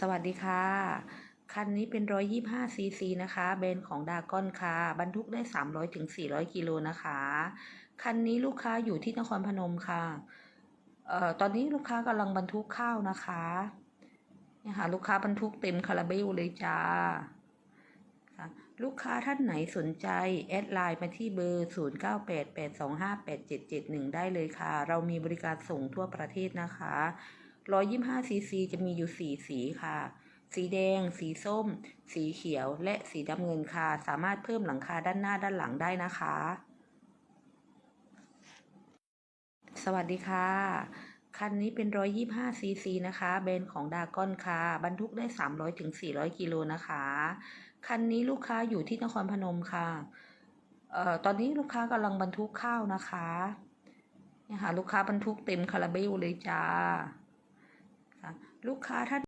สวัสดีค่ะ คันนี้เป็น 125ซีซีนะคะ แบรนด์ของดากอนค่ะ บรรทุกได้ 300ถึง400 กิโลนะคะ คันนี้ลูกค้าอยู่ที่นครพนมค่ะเอ่อตอนนี้ลูกค้ากำลังบรรทุกข้าวนะคะเนี่ยค่ะลูกค้าบรรทุกเต็มคาราเบลเลยจ้าลูกค้าท่านไหนสนใจ แอดไลน์มาที่เบอร์ 0988258771 ได้เลยค่ะ เรามีบริการส่งทั่วประเทศนะคะ 125ซีซีจะมีอยู่ 4 สีค่ะ สีแดง สีส้ม สีเขียว และสีดำเงินค่ะ สามารถเพิ่มหลังคาด้านหน้าด้านหลังได้นะคะ สวัสดีค่ะคันนี้เป็น 125 ซีซีนะคะ แบรนด์ของดากอนค่ะ บรรทุกได้ 300ถึง400 กิโลนะคะ คันนี้ลูกค้าอยู่ที่นครพนมค่ะ เอ่อ ตอนนี้ลูกค้ากำลังบรรทุกข้าวนะคะ เนี่ยค่ะ ลูกค้าบรรทุกเต็มคาราเบลเลยจ้า ลูกค้าท่าน